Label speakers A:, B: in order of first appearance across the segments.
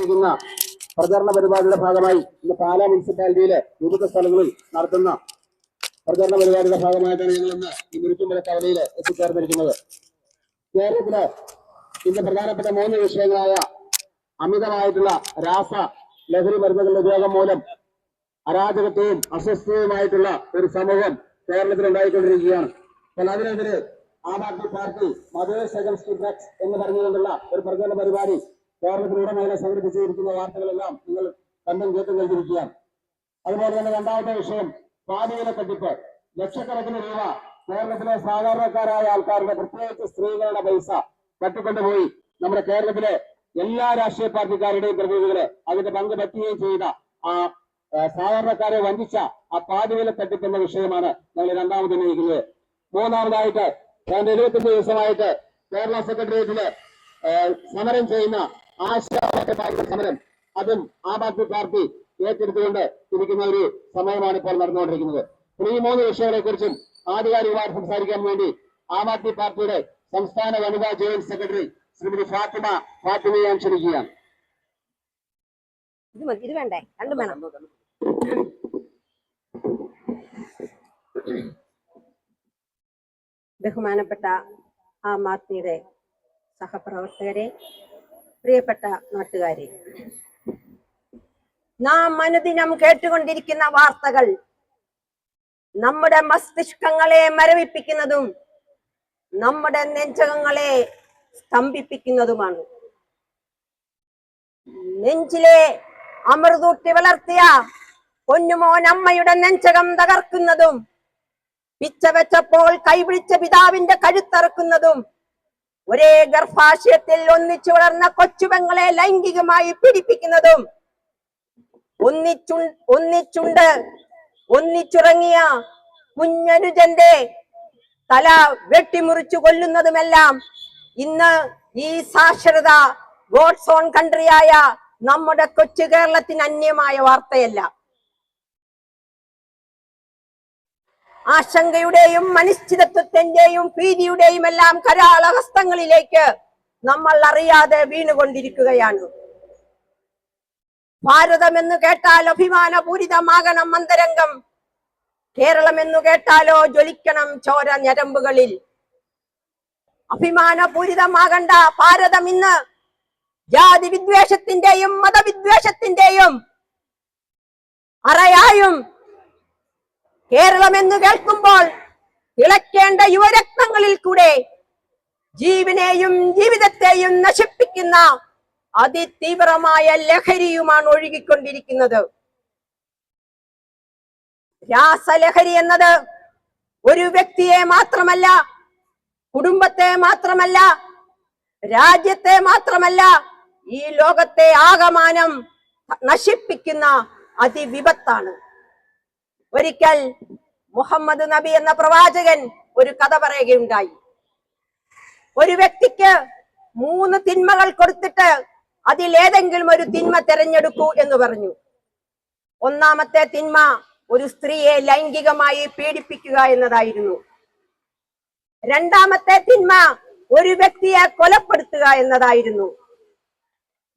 A: നടത്തുന്ന പ്രചരണ പരിപാടിയുടെ ഭാഗമായി ഇന്ന് പാലാ മുനിസിപ്പാലിറ്റിയിലെ വിവിധ സ്ഥലങ്ങളിൽ നടത്തുന്ന പ്രചരണ പരിപാടിയുടെ ഭാഗമായിട്ടാണ് ഞങ്ങൾ ഇന്ന് ഈ മുരിക്കുമ്പല കവലയിൽ എത്തിച്ചേർന്നിരിക്കുന്നത്. കേരളത്തിലെ ഇന്ന് പ്രധാനപ്പെട്ട മൂന്ന് വിഷയങ്ങളായ അമിതമായിട്ടുള്ള രാസ ലഹരി മരുന്നുകളുടെ ഉപയോഗം മൂലം അരാജകത്വവും അസ്വസ്ഥതയുമായിട്ടുള്ള ഒരു സമൂഹം കേരളത്തിൽ ഉണ്ടായിക്കൊണ്ടിരിക്കുകയാണ് അപ്പോൾ അതിനെതിരെ ആം ആദ്മി പാർട്ടി ഡ്രഗ്സ് എന്ന് പറഞ്ഞുകൊണ്ടുള്ള ഒരു പ്രചരണ പരിപാടി കേരളത്തിലുടനീളം സംഘടിപ്പിച്ചിരിക്കുന്ന വാർത്തകളെല്ലാം നിങ്ങൾ കണ്ടും കേട്ടും കഴിഞ്ഞിരിക്കുകയാണ് അതുപോലെ തന്നെ രണ്ടാമത്തെ വിഷയം പാതിവില തട്ടിപ്പ് ലക്ഷക്കണക്കിന് രൂപ കേരളത്തിലെ സാധാരണക്കാരായ ആൾക്കാരുടെ പ്രത്യേകിച്ച് സ്ത്രീകളുടെ പൈസ തട്ടിക്കൊണ്ടുപോയി നമ്മുടെ കേരളത്തിലെ എല്ലാ രാഷ്ട്രീയ പാർട്ടിക്കാരുടെയും പ്രതിനിധികളെ അതിന്റെ പങ്ക് പറ്റുകയും ചെയ്ത ആ സാധാരണക്കാരെ വഞ്ചിച്ച ആ പാതിവില തട്ടിപ്പ് എന്ന വിഷയമാണ് ഞങ്ങൾ രണ്ടാമത് ഉന്നയിക്കുന്നത്. മൂന്നാമതായിട്ട് രണ്ട് എഴുപത്തഞ്ച് ദിവസമായിട്ട് കേരള സെക്രട്ടേറിയറ്റിൽ സമരം ചെയ്യുന്ന ആശാപാർട്ടി സമരം. അതും ആം ആദ്മി പാർട്ടി ഏറ്റെടുത്തുകൊണ്ട് ഇരിക്കുന്ന ഒരു സമയമാണ് ഇപ്പോൾ നടന്നുകൊണ്ടിരിക്കുന്നത്. ഈ മൂന്ന് വിഷയങ്ങളെ കുറിച്ചും ആധികാരികമായി സംസാരിക്കാൻ വേണ്ടി ആം ആദ്മി പാർട്ടിയുടെ സംസ്ഥാന വനിതാ ജോയിന്റ് സെക്രട്ടറി ശ്രീമതി ഫാത്തിമ ഫാത്തിമയെ ഞാൻ ക്ഷണിക്കുകയാണ്.
B: ഇത് ബഹുമാനപ്പെട്ട ആം ആദ്മിയുടെ സഹപ്രവർത്തകരെ പ്രിയപ്പെട്ട നാട്ടുകാരെ നാം അനുദിനം കേട്ടുകൊണ്ടിരിക്കുന്ന വാർത്തകൾ നമ്മുടെ മസ്തിഷ്കങ്ങളെ മരവിപ്പിക്കുന്നതും നമ്മുടെ നെഞ്ചകങ്ങളെ സ്തംഭിപ്പിക്കുന്നതുമാണ്. നെഞ്ചിലെ അമൃതൂട്ടി വളർത്തിയ പൊന്നുമോൻ അമ്മയുടെ നെഞ്ചകം തകർക്കുന്നതും പിച്ച വെച്ചപ്പോൾ കൈപിടിച്ച പിതാവിന്റെ കഴുത്തറക്കുന്നതും ഒരേ ഗർഭാശയത്തിൽ ഒന്നിച്ചു വളർന്ന കൊച്ചുപെങ്ങളെ ലൈംഗികമായി പീഡിപ്പിക്കുന്നതും ഒന്നിച്ചു ഒന്നിച്ചുണ്ട് ഒന്നിച്ചുറങ്ങിയ കുഞ്ഞനുജന്റെ തല വെട്ടിമുറിച്ചു കൊല്ലുന്നതുമെല്ലാം ഇന്ന് ഈ സാക്ഷരത ഗോഡ്സോൺ കൺട്രിയായ നമ്മുടെ കൊച്ചു കേരളത്തിന് അന്യമായ വാർത്തയല്ല. ആശങ്കയുടെയും അനിശ്ചിതത്വത്തിന്റെയും ഭീതിയുടെയും എല്ലാം കരാളഹസ്തങ്ങളിലേക്ക് നമ്മൾ അറിയാതെ വീണുകൊണ്ടിരിക്കുകയാണ്. ഭാരതം എന്ന് കേട്ടാൽ അഭിമാനപൂരിതമാകണം അന്തരംഗം. കേരളം എന്ന് കേട്ടാലോ ജ്വലിക്കണം ചോര ഞരമ്പുകളിൽ. അഭിമാനപൂരിതമാകണ്ട ഭാരതം ഇന്ന് ജാതി വിദ്വേഷത്തിന്റെയും മതവിദ്വേഷത്തിന്റെയും അറയായും കേരളം എന്ന് കേൾക്കുമ്പോൾ തിളക്കേണ്ട യുവരക്തങ്ങളിൽ കൂടെ ജീവനെയും ജീവിതത്തെയും നശിപ്പിക്കുന്ന അതിതീവ്രമായ ലഹരിയുമാണ് ഒഴുകിക്കൊണ്ടിരിക്കുന്നത്. രാസലഹരി എന്നത് ഒരു വ്യക്തിയെ മാത്രമല്ല കുടുംബത്തെ മാത്രമല്ല രാജ്യത്തെ മാത്രമല്ല ഈ ലോകത്തെ ആകമാനം നശിപ്പിക്കുന്ന അതിവിപത്താണ്. ഒരിക്കൽ മുഹമ്മദ് നബി എന്ന പ്രവാചകൻ ഒരു കഥ പറയുകയുണ്ടായി. ഒരു വ്യക്തിക്ക് മൂന്ന് തിന്മകൾ കൊടുത്തിട്ട് അതിലേതെങ്കിലും ഒരു തിന്മ തിരഞ്ഞെടുക്കൂ എന്ന് പറഞ്ഞു. ഒന്നാമത്തെ തിന്മ ഒരു സ്ത്രീയെ ലൈംഗികമായി പീഡിപ്പിക്കുക എന്നതായിരുന്നു. രണ്ടാമത്തെ തിന്മ ഒരു വ്യക്തിയെ കൊലപ്പെടുത്തുക എന്നതായിരുന്നു.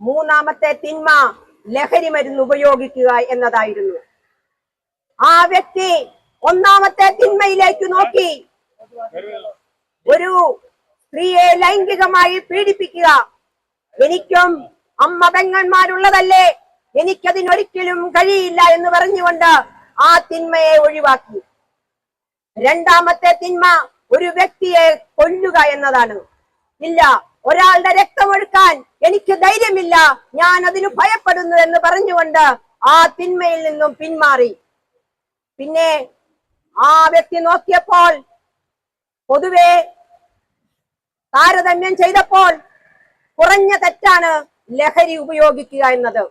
B: മൂന്നാമത്തെ തിന്മ ലഹരി മരുന്ന് ഉപയോഗിക്കുക എന്നതായിരുന്നു. ആ വ്യക്തി ഒന്നാമത്തെ തിന്മയിലേക്ക് നോക്കി. ഒരു സ്ത്രീയെ ലൈംഗികമായി പീഡിപ്പിക്കുക. എനിക്കും അമ്മ പെങ്ങന്മാരുള്ളതല്ലേ? എനിക്കതിനൊരിക്കലും കഴിയില്ല എന്ന് പറഞ്ഞുകൊണ്ട് ആ തിന്മയെ ഒഴിവാക്കി. രണ്ടാമത്തെ തിന്മ ഒരു വ്യക്തിയെ കൊല്ലുക എന്നതാണ്. ഇല്ല ഒരാളുടെ രക്തമൊഴുക്കാൻ എനിക്ക് ധൈര്യമില്ല. ഞാൻ അതിന് ഭയപ്പെടുന്നു എന്ന് പറഞ്ഞുകൊണ്ട് ആ തിന്മയിൽ നിന്നും പിന്മാറി. പിന്നെ ആ വ്യക്തി നോക്കിയപ്പോൾ പൊതുവെ താരതമ്യം ചെയ്തപ്പോൾ കുറഞ്ഞ തെറ്റാണ് ലഹരി ഉപയോഗിക്കുക എന്നത്.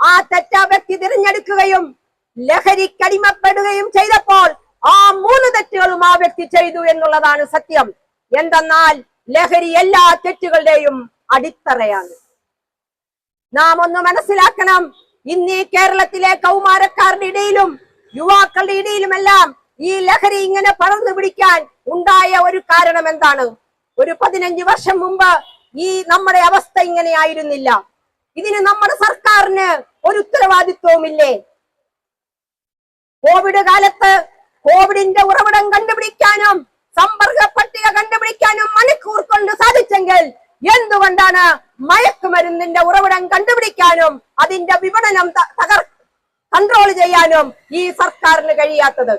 B: ആ തെറ്റാ വ്യക്തി തിരഞ്ഞെടുക്കുകയും ലഹരിക്കടിമപ്പെടുകയും ചെയ്തപ്പോൾ ആ മൂന്ന് തെറ്റുകളും ആ വ്യക്തി ചെയ്തു എന്നുള്ളതാണ് സത്യം. എന്തെന്നാൽ ലഹരി എല്ലാ തെറ്റുകളുടെയും അടിത്തറയാണ്. നാം ഒന്ന് മനസ്സിലാക്കണം. ഇന്ന് ഈ കേരളത്തിലെ കൗമാരക്കാരുടെ ഇടയിലും യുവാക്കളുടെ ഇടയിലുമെല്ലാം ഈ ലഹരി ഇങ്ങനെ പടർന്നു പിടിക്കാൻ ഉണ്ടായ ഒരു കാരണം എന്താണ്? ഒരു പതിനഞ്ച് വർഷം മുമ്പ് ഈ നമ്മുടെ അവസ്ഥ ഇങ്ങനെയായിരുന്നില്ല ഇതിന് നമ്മുടെ സർക്കാരിന് ഒരു ഉത്തരവാദിത്വവുമില്ലേ? കോവിഡ് കാലത്ത് കോവിഡിന്റെ ഉറവിടം കണ്ടുപിടിക്കാനും സമ്പർക്ക പട്ടിക കണ്ടുപിടിക്കാനും മണിക്കൂർ കൊണ്ട് സാധിച്ചെങ്കിൽ എന്തുകൊണ്ടാണ് മയക്കുമരുന്നിന്റെ ഉറവിടം കണ്ടുപിടിക്കാനും അതിന്റെ വിപണനം ത- തകർ കൺട്രോൾ ചെയ്യാനും ഈ സർക്കാരിന് കഴിയാത്തത്.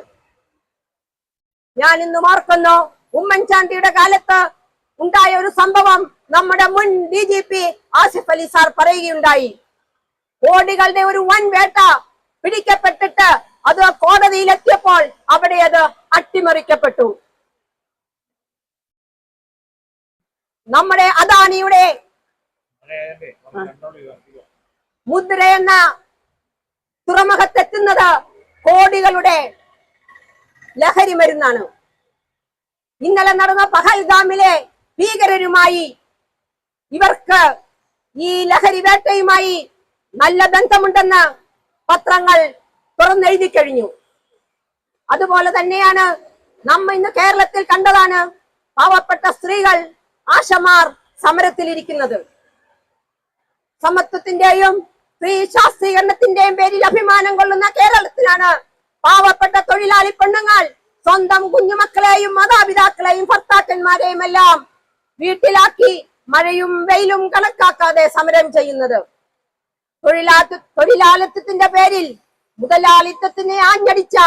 B: ഞാൻ ഇന്ന് ഓർക്കുന്നു ഉമ്മൻചാണ്ടിയുടെ കാലത്ത് ഉണ്ടായ ഒരു സംഭവം നമ്മുടെ മുൻ D G P Asif Ali sir പറയുകയുണ്ടായി. കോടികളുടെ ഒരു വൻ വേട്ട പിടിക്കപ്പെട്ടിട്ട് അത് കോടതിയിലെത്തിയപ്പോൾ അവിടെ അത് അട്ടിമറിക്കപ്പെട്ടു. നമ്മുടെ അദാനിയുടെ മുദ്ര എന്ന തുറമുഖത്തെത്തുന്നത് കോടികളുടെ ലഹരി മരുന്നാണ്. ഇന്നലെ നടന്ന പഹൽഗാമിലെ ഭീകരരുമായി ഇവർക്ക് ഈ ലഹരി വേട്ടയുമായി നല്ല ബന്ധമുണ്ടെന്ന് പത്രങ്ങൾ തുറന്നെഴുതി കഴിഞ്ഞു. അതുപോലെ തന്നെയാണ് നമ്മ ഇന്ന് കേരളത്തിൽ കണ്ടതാണ് പാവപ്പെട്ട സ്ത്രീകൾ ആശമാർ സമരത്തിലിരിക്കുന്നത്. സമത്വത്തിന്റെയും സ്ത്രീ ശാസ്ത്രീകരണത്തിന്റെയും പേരിൽ അഭിമാനം കൊള്ളുന്ന കേരളത്തിലാണ് പാവപ്പെട്ട തൊഴിലാളി പെണ്ണുങ്ങൾ സ്വന്തം കുഞ്ഞുമക്കളെയും മാതാപിതാക്കളെയും ഭർത്താക്കന്മാരെയും എല്ലാം വീട്ടിലാക്കി മഴയും വെയിലും കണക്കാക്കാതെ സമരം ചെയ്യുന്നത്. തൊഴിലാത്ത തൊഴിലാളിത്തത്തിന്റെ പേരിൽ മുതലാളിത്തത്തിനെ ആഞ്ഞടിച്ച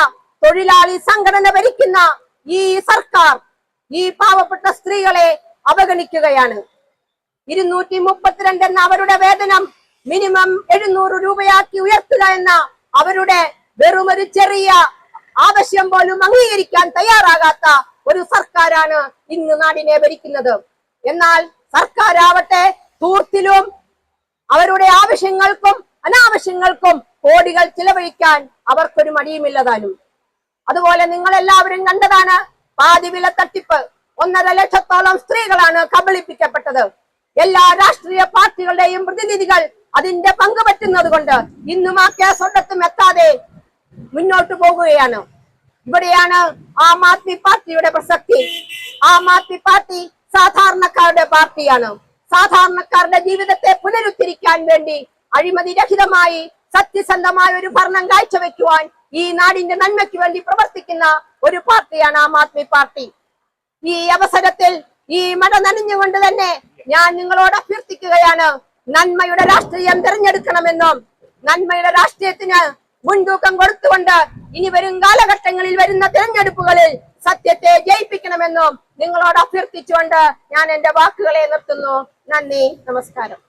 B: തൊഴിലാളി സംഘടന ഭരിക്കുന്ന ഈ സർക്കാർ ഈ പാവപ്പെട്ട സ്ത്രീകളെ അവഗണിക്കുകയാണ്. ഇരുന്നൂറ്റി മുപ്പത്തിരണ്ട് എന്ന അവരുടെ വേതനം മിനിമം എഴുന്നൂറ് രൂപയാക്കി ഉയർത്തുക എന്ന അവരുടെ വെറുമൊരു ചെറിയ ആവശ്യം പോലും അംഗീകരിക്കാൻ തയ്യാറാകാത്ത ഒരു സർക്കാരാണ് ഇന്ന് നാടിനെ ഭരിക്കുന്നത്. എന്നാൽ സർക്കാരാവട്ടെ തൂർത്തിലും അവരുടെ ആവശ്യങ്ങൾക്കും അനാവശ്യങ്ങൾക്കും കോടികൾ ചിലവഴിക്കാൻ അവർക്കൊരു മടിയുമില്ലതാനും അതുപോലെ നിങ്ങൾ എല്ലാവരും കണ്ടതാണ് പാതിവില തട്ടിപ്പ്. ഒന്നര ലക്ഷത്തോളം സ്ത്രീകളാണ് കബളിപ്പിക്കപ്പെട്ടത്. എല്ലാ രാഷ്ട്രീയ പാർട്ടികളുടെയും പ്രതിനിധികൾ അതിന്റെ പങ്ക് പറ്റുന്നത് കൊണ്ട് ഇന്നും ആ കേസ് എത്താതെ മുന്നോട്ട് പോകുകയാണ്. ഇവിടെയാണ് ആം ആദ്മി പാർട്ടിയുടെ പ്രസക്തി. ആം ആദ്മി പാർട്ടി സാധാരണക്കാരുടെ പാർട്ടിയാണ്. സാധാരണക്കാരുടെ ജീവിതത്തെ പുനരുദ്ധരിക്കാൻ വേണ്ടി അഴിമതി രഹിതമായി സത്യസന്ധമായ ഒരു ഭരണം കാഴ്ചവെക്കുവാൻ ഈ നാടിന്റെ നന്മയ്ക്ക് വേണ്ടി പ്രവർത്തിക്കുന്ന ഒരു പാർട്ടിയാണ് ആം ആദ്മി പാർട്ടി. ഈ അവസരത്തിൽ ഈ മട നനഞ്ഞുകൊണ്ട് തന്നെ ഞാൻ നിങ്ങളോട് അഭ്യർത്ഥിക്കുകയാണ്. നന്മയുടെ രാഷ്ട്രീയം തിരഞ്ഞെടുക്കണമെന്നും നന്മയുടെ രാഷ്ട്രീയത്തിന് മുൻതൂക്കം കൊടുത്തുകൊണ്ട് ഇനി വരും കാലഘട്ടങ്ങളിൽ വരുന്ന തിരഞ്ഞെടുപ്പുകളിൽ സത്യത്തെ ജയിപ്പിക്കണമെന്നും നിങ്ങളോട് അഭ്യർത്ഥിച്ചുകൊണ്ട് ഞാൻ എന്റെ വാക്കുകളെ നിർത്തുന്നു. നന്ദി. നമസ്കാരം.